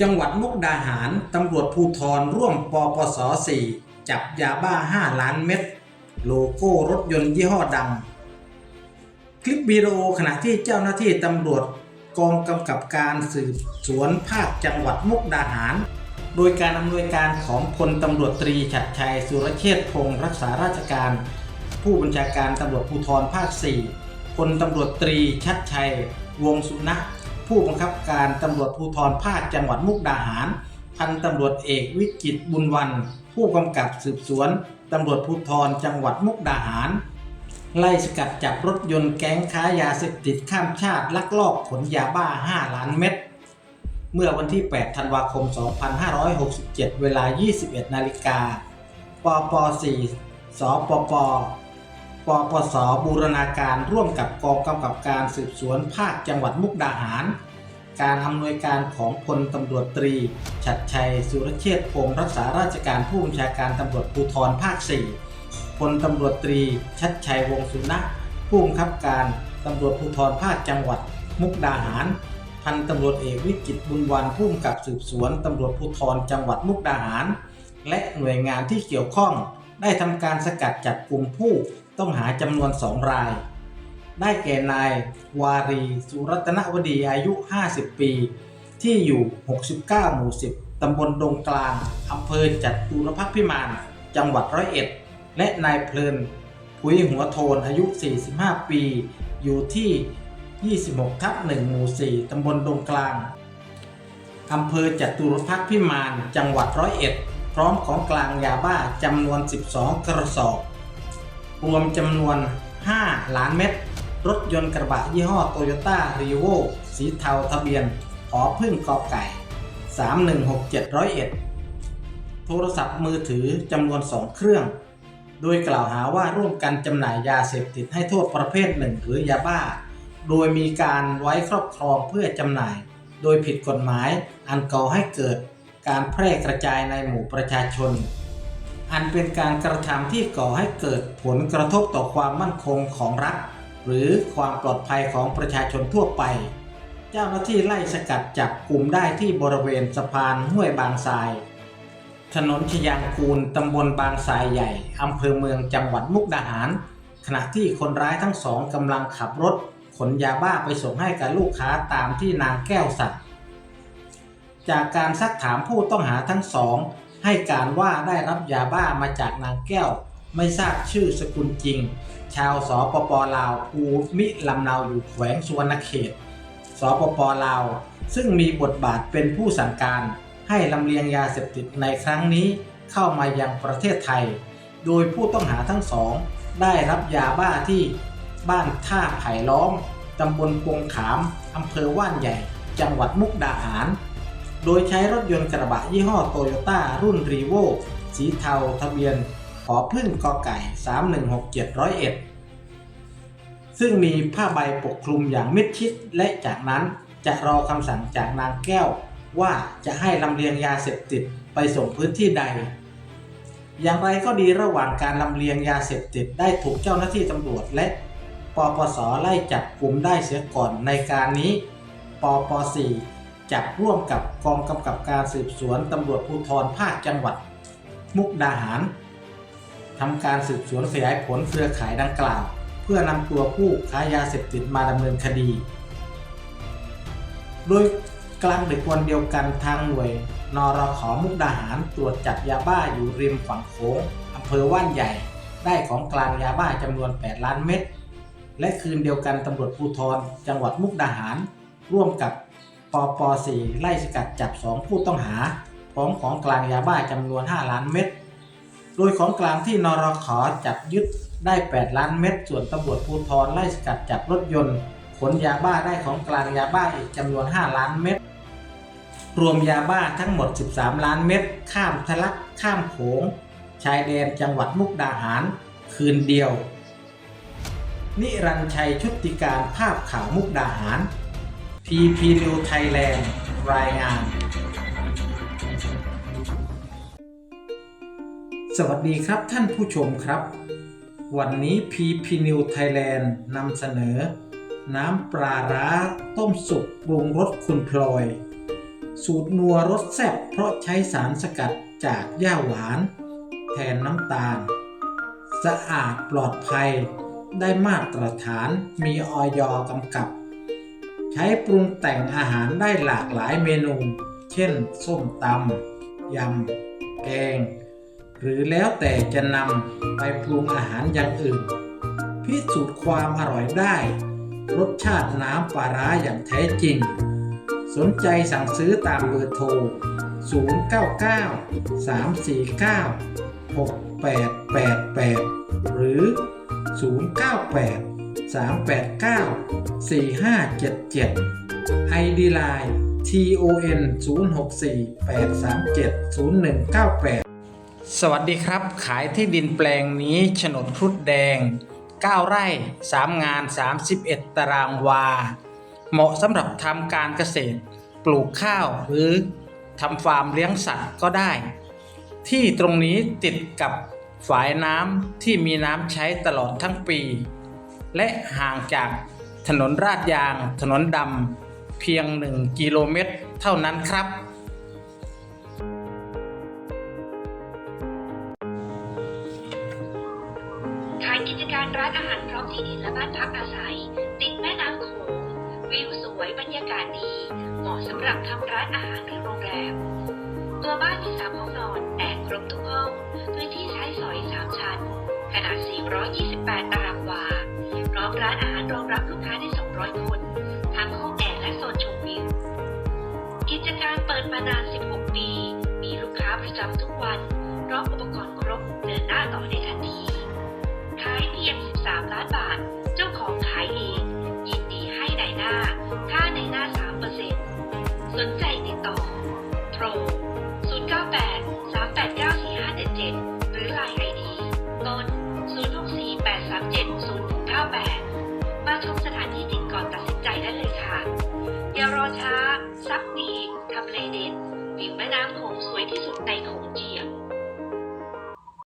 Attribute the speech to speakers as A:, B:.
A: จังหวัดมุกดาหาร ตำรวจภูธรร่วมปปส 4 จับยาบ้า 5 ล้านเม็ด โลโก้รถยนต์ยี่ห้อดัง คลิปวิดีโอขณะที่เจ้าหน้าที่ตำรวจกองกำกับการสืบสวนภาคจังหวัดมุกดาหาร โดยการอำนวยการของพลตำรวจตรีฉัดชัยสุรเชษฐพงศ์รักษาราชการ ผู้บัญชาการตำรวจภูธรภาค 4 พลตำรวจตรีชัดชัย วงสุนะ ผู้บังคับการตำรวจภูธรภาคจังหวัดมุกดาหาร พันตำรวจเอกวิจิตบุญวัน ผู้กำกับสืบสวนตำรวจภูธรจังหวัดมุกดาหาร ไล่สกัดจับรถยนต์แก๊งค้ายาเสพติดข้ามชาติลักลอบขนยาบ้า 5 ล้านเม็ดเมื่อวันที่ 8 ธันวาคม 2567 เวลา 21 นาฬิกาปป 4 สปป ปปสบูรณาการร่วมกับกองกำกับการสืบสวนภาคจังหวัดมุกดาหาร การอำนวยการของพลตำรวจตรี ชัดชัย สุรเชษฐ์พงศ์รักษาราชการผู้บัญชาการตำรวจภูธรภาค 4 พลตำรวจตรี ชัดชัยวงศ์สุนะผู้บังคับการตำรวจภูธรภาคจังหวัดมุกดาหาร พันตำรวจเอกวิจิตบุญวันผู้กำกับสืบสวนตำรวจภูธรจังหวัดมุกดาหาร และหน่วยงานที่เกี่ยวข้องได้ทำการสกัดจับกลุ่มผู้ ต้องหาจำนวนสองราย ได้แก่นายวารีสุรัตนวดีอายุ 50 ปี ที่อยู่ 69 หมู่ 10 ตำบลดงกลางอำเภอจัตุรพักพิมาน จังหวัดร้อยเอ็ด และนายเพลินผุยหัวโทนอายุ 45 ปี อยู่ที่ 26 ทับ1หมู่ 4 ตำบลดงกลางอำเภอจัตุรพักษ์พิมาน จังหวัดร้อยเอ็ด พร้อมของกลางยาบ้าจำนวน 12 กระสอบ รวมจำนวน 5 ล้านเม็ด รถยนต์กระบะยี่ห้อโตโยต้ารีโวสีเทาทะเบียนหอพึ่งกอไก่ 3167ร้อยเอ็ดโทรศัพท์มือถือจำนวน 2 เครื่อง โดยกล่าวหาว่าร่วมกันจำหน่ายยาเสพติดให้โทษประเภทหนึ่งหรือยาบ้า โดยมีการไว้ครอบครองเพื่อจำหน่าย โดยผิดกฎหมายอันก่อให้เกิดการแพร่กระจายในหมู่ประชาชน อันเป็นการกระทำที่ก่อให้เกิดผลกระทบต่อความมั่นคงของรัฐ หรือความปลอดภัยของประชาชนทั่วไป เจ้าหน้าที่ไล่สกัดจับกลุ่มได้ที่บริเวณสะพานห้วยบางทราย ถนนชยางกูลตำบลบางทรายใหญ่อำเภอเมืองจังหวัดมุกดาหาร ขณะที่คนร้ายทั้งสองกำลังขับรถขนยาบ้าไปส่งให้กับลูกค้าตามที่นางแก้วสั่งจากการซักถามผู้ต้องหาทั้งสอง ให้การว่าได้รับยาบ้ามาจากนางแก้ว ไม่ทราบชื่อสกุลจริง ชาวสปปลาวภูมิลำเนาอยู่แขวงสุวรรณเขต สปปลาว ซึ่งมีบทบาทเป็นผู้สั่งการ ให้ลำเลียงยาเสพติดในครั้งนี้เข้ามายังประเทศไทย โดยผู้ต้องหาทั้งสอง ได้รับยาบ้าที่บ้านท่าไผ่ล้อมตำบลปงขามอำเภอว่านใหญ่ จังหวัดมุกดาหาร โดยใช้รถยนต์กระบะยี่ห้อโตโยต้ารุ่นรีโวสีเทาทะเบียนขอพึ่งกอไก่ 3167ร้อยเอ็ดซึ่งมีผ้าใบปกคลุมอย่างมิดชิดและจากนั้นจะรอคำสั่งจากนางแก้ว ว่าจะให้ลำเลียงยาเสพติดไปส่งพื้นที่ใด อย่างไรก็ดีระหว่างการลำเลียงยาเสพติดได้ถูกเจ้าหน้าที่ตำรวจและปปสไล่จับกลุ่มได้เสียก่อนในการนี้ปปส จับร่วมกับกองกำกับการสืบสวนตำรวจภูธรภาคจังหวัด มุกดาหารทำการสืบสวนขยายผลเครือข่ายดังกล่าว เพื่อนำตัวผู้ค้ายาเสพติดมาดำเนินคดี โดยกลางดึกวันเดียวกันทางหน่วยนรขอมุกดาหารตรวจจับยาบ้าอยู่ริมฝั่งโขงอำเภอว่านใหญ่ ได้ของกลางยาบ้าจำนวน 8 ล้านเม็ดและคืนเดียวกันตำรวจภูธรจังหวัดมุกดาหาร ร่วมกับ ปป4ไล่สกัดจับ 2 ผู้ต้องหาพร้อมของกลางยาบ้าจำนวน 5 ล้านเม็ด โดยของกลางที่นรขอจับยึดได้ 8 ล้านเม็ด ส่วนตำรวจภูธรไล่สกัดจับรถยนต์ ขนยาบ้าได้ของกลางยาบ้าอีกจำนวน 5 ล้านเม็ด รวมยาบ้าทั้งหมด 13 ล้านเม็ด ข้ามทะลักข้ามโขง ชายแดนจังหวัดมุกดาหาร คืนเดียว นิรันชัยชุติการภาพข่าวมุกดาหาร PP New Thailand รายงาน สวัสดีครับท่านผู้ชมครับ วันนี้ PP New Thailand นำเสนอ น้ำปลาร้าต้มสุกปรุงรสคุณพลอย สูตรนัวรสแซ่บเพราะใช้สารสกัดจากหญ้าหวาน แทนน้ำตาล สะอาดปลอดภัยได้มาตรฐานมีออยกำกับ ใช้ปรุงแต่งอาหารได้หลากหลายเมนู เช่น ส้มตำยำ แกง หรือแล้วแต่จะนำไปปรุงอาหารอย่างอื่น พิสูจน์ความอร่อยได้ รสชาติน้ำปลาร้าอย่างแท้จริง สนใจสั่งซื้อตามเบอร์โทร 099 349 6888 หรือ 098 389 4577 ID Line TON 064 837 0198 สวัสดีครับ ขายที่ดินแปลงนี้โฉนดครุฑแดง 9 ไร่ 3 งาน 31 ตารางวา เหมาะสำหรับทำการเกษตร ปลูกข้าวหรือทำฟาร์มเลี้ยงสัตว์ก็ได้ ที่ตรงนี้ติดกับฝายน้ำที่มีน้ำใช้ตลอดทั้งปี และห่างจากถนนราดยาง ถนนดำเพียง 1 กิโลเมตร เท่านั้นครับ
B: ขายกิจการร้านอาหารพร้อมที่ดินและบ้านพักอาศัย ติดแม่น้ำโขงวิวสวยบรรยากาศดี เหมาะสำหรับทำร้านอาหารหรือโรงแรม ตัวบ้านมีสามห้องนอนแอร์ครบทุกห้อง พื้นที่ใช้สอยสามชั้น ขนาด 428 ตารางวา ร้านอาหารรองรับลูกค้าได้ 200 คน ทั้งห้องแอร์และโซนชมวิว กิจการเปิดมานาน 16 ปี มีลูกค้าประจำทุกวันพร้อมอุปกรณ์ครบเดินหน้าต่อได้ทันทีขายเพียง 13 ล้านบาท เจ้าของขายเอง ยินดีให้ในหน้า ค่าในหน้า 3%สนใจติดต่อ โทร 098 389 4577 หรือ Line ID ต้น 064 837 0198 อช้า ซักดีทำเลเด็ดวิวแม่น้ำโขงสวยที่สุดในโขงจี